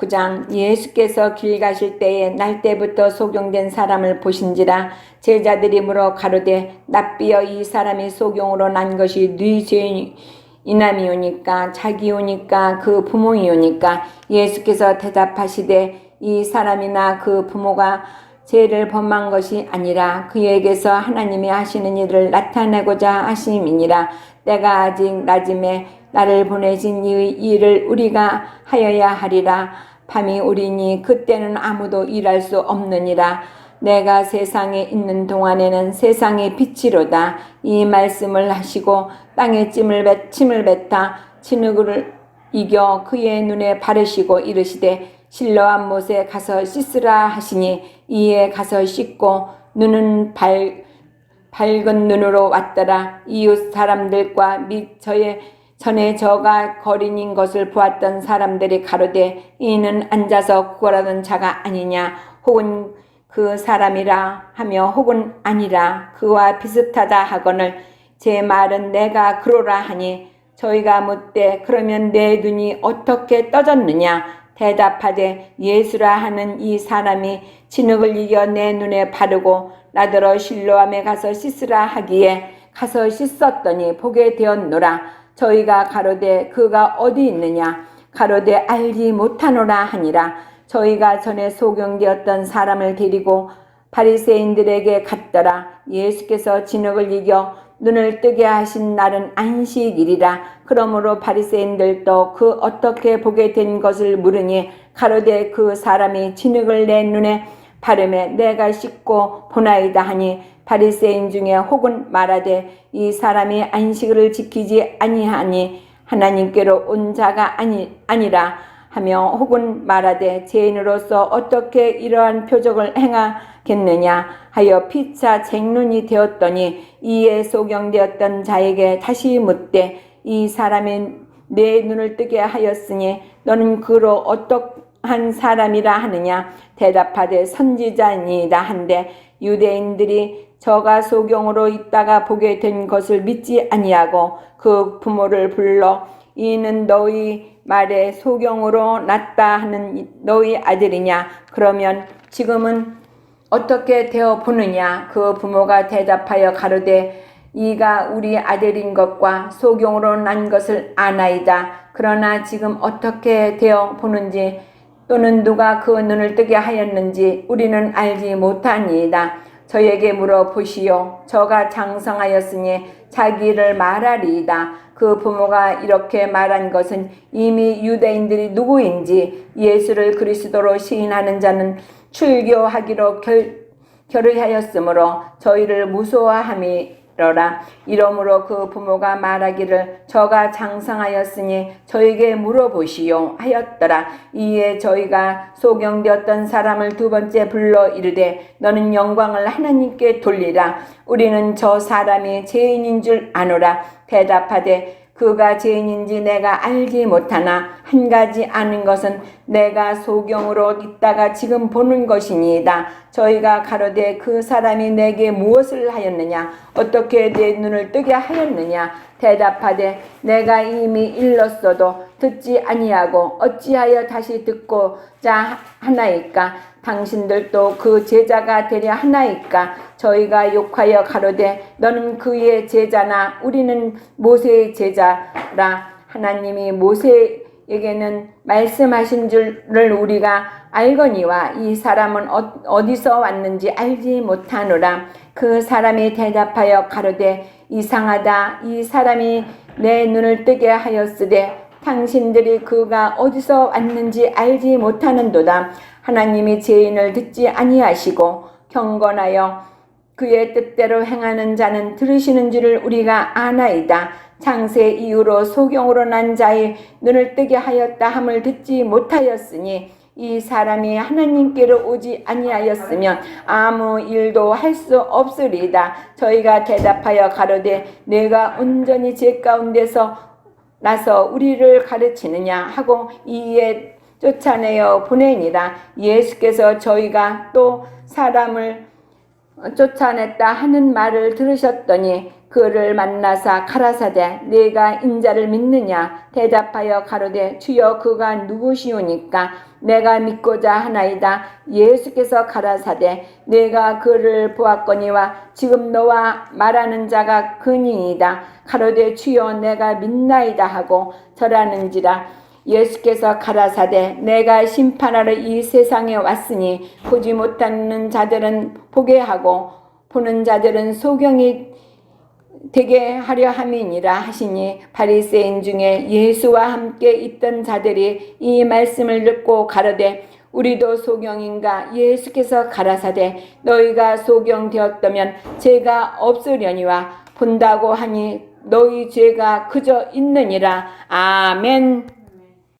9장 예수께서 길 가실 때에 날 때부터 소경된 사람을 보신지라 제자들이 물어 가로되 납비여 이 사람이 소경으로 난 것이 네 죄인함이오니까 자기오니까 그 부모이오니까 예수께서 대답하시되 이 사람이나 그 부모가 죄를 범한 것이 아니라 그에게서 하나님이 하시는 일을 나타내고자 하심이니라. 때가 아직 낮음에 나를 보내신 이 일을 우리가 하여야 하리라. 밤이 오리니 그때는 아무도 일할 수 없느니라. 내가 세상에 있는 동안에는 세상의 빛이로다. 이 말씀을 하시고 땅에 찜을 뱉, 침을 뱉다 진흙을 이겨 그의 눈에 바르시고 이르시되 실로한 못에 가서 씻으라 하시니 이에 가서 씻고 눈은 밝, 밝은 눈으로 왔더라. 이웃 사람들과 및 저의 전에 저가 거린인 것을 보았던 사람들이 가로되 이는 앉아서 구걸하던 자가 아니냐. 혹은 그 사람이라 하며 혹은 아니라 그와 비슷하다 하거늘 제 말은 내가 그로라 하니 저희가 묻되 그러면 내 눈이 어떻게 떠졌느냐 대답하되 예수라 하는 이 사람이 진흙을 이겨 내 눈에 바르고 나더러 실로암에 가서 씻으라 하기에 가서 씻었더니 보게 되었노라. 저희가 가로되 그가 어디 있느냐? 가로되 알지 못하노라 하니라. 저희가 전에 소경되었던 사람을 데리고 바리새인들에게 갔더라. 예수께서 진흙을 이겨 눈을 뜨게 하신 날은 안식일이라. 그러므로 바리새인들도 그 어떻게 보게 된 것을 물으니 가로되 그 사람이 진흙을 내 눈에 바르매 내가 씻고 보나이다 하니 바리새인 중에 혹은 말하되 이 사람이 안식을 지키지 아니하니 하나님께로 온 자가 아니 아니라 하며 혹은 말하되 죄인으로서 어떻게 이러한 표적을 행하겠느냐 하여 피차 쟁론이 되었더니 이에 소경되었던 자에게 다시 묻되 이 사람이 내 눈을 뜨게 하였으니 너는 그로 어떠한 사람이라 하느냐? 대답하되 선지자니이다 한데 유대인들이 저가 소경으로 있다가 보게 된 것을 믿지 아니하고 그 부모를 불러 이는 너희 말에 소경으로 났다 하는 너희 아들이냐? 그러면 지금은 어떻게 되어 보느냐? 그 부모가 대답하여 가로되 이가 우리 아들인 것과 소경으로 난 것을 아나이다. 그러나 지금 어떻게 되어 보는지 또는 누가 그 눈을 뜨게 하였는지 우리는 알지 못하니이다. 저에게 물어보시오. 저가 장성하였으니 자기를 말하리이다. 그 부모가 이렇게 말한 것은 이미 유대인들이 누구인지 예수를 그리스도로 시인하는 자는 출교하기로 결, 결의하였으므로 저희를 무소화함이 이러라. 이러므로 그 부모가 말하기를 저가 장성하였으니 저에게 물어보시오 하였더라. 이에 저희가 소경되었던 사람을 두 번째 불러 이르되 너는 영광을 하나님께 돌리라. 우리는 저 사람이 죄인인 줄 아노라. 대답하되 그가 죄인인지 내가 알지 못하나 한 가지 아는 것은 내가 소경으로 있다가 지금 보는 것이니이다. 저희가 가로되 그 사람이 내게 무엇을 하였느냐 어떻게 내 눈을 뜨게 하였느냐 대답하되 내가 이미 일렀어도 듣지 아니하고 어찌하여 다시 듣고자 하나이까? 당신들도 그 제자가 되려 하나이까? 저희가 욕하여 가로되 너는 그의 제자나 우리는 모세의 제자라. 하나님이 모세에게는 말씀하신 줄을 우리가 알거니와 이 사람은 어, 어디서 왔는지 알지 못하노라. 그 사람이 대답하여 가로되 이상하다. 이 사람이 내 눈을 뜨게 하였으되 당신들이 그가 어디서 왔는지 알지 못하는도다 하나님이 죄인을 듣지 아니하시고 경건하여 그의 뜻대로 행하는 자는 들으시는 줄을 우리가 아나이다. 창세 이후로 소경으로 난 자의 눈을 뜨게 하였다 함을 듣지 못하였으니 이 사람이 하나님께로 오지 아니하였으면 아무 일도 할 수 없으리다. 저희가 대답하여 가로되 내가 온전히 죄 가운데서 나서 우리를 가르치느냐 하고 이에 쫓아내어 보내니라. 예수께서 저희가 또 사람을 쫓아냈다 하는 말을 들으셨더니 그를 만나사 가라사대 내가 인자를 믿느냐? 대답하여 가로되 주여 그가 누구시오니까? 내가 믿고자 하나이다. 예수께서 가라사대 내가 그를 보았거니와 지금 너와 말하는 자가 그니이다. 가로되 주여 내가 믿나이다 하고 절하는지라 예수께서 가라사대 내가 심판하러 이 세상에 왔으니 보지 못하는 자들은 보게 하고 보는 자들은 소경이 되게 하려 함이니라 하시니 바리새인 중에 예수와 함께 있던 자들이 이 말씀을 듣고 가로되 우리도 소경인가? 예수께서 가라사대 너희가 소경되었다면 죄가 없으려니와 본다고 하니 너희 죄가 그저 있느니라. 아멘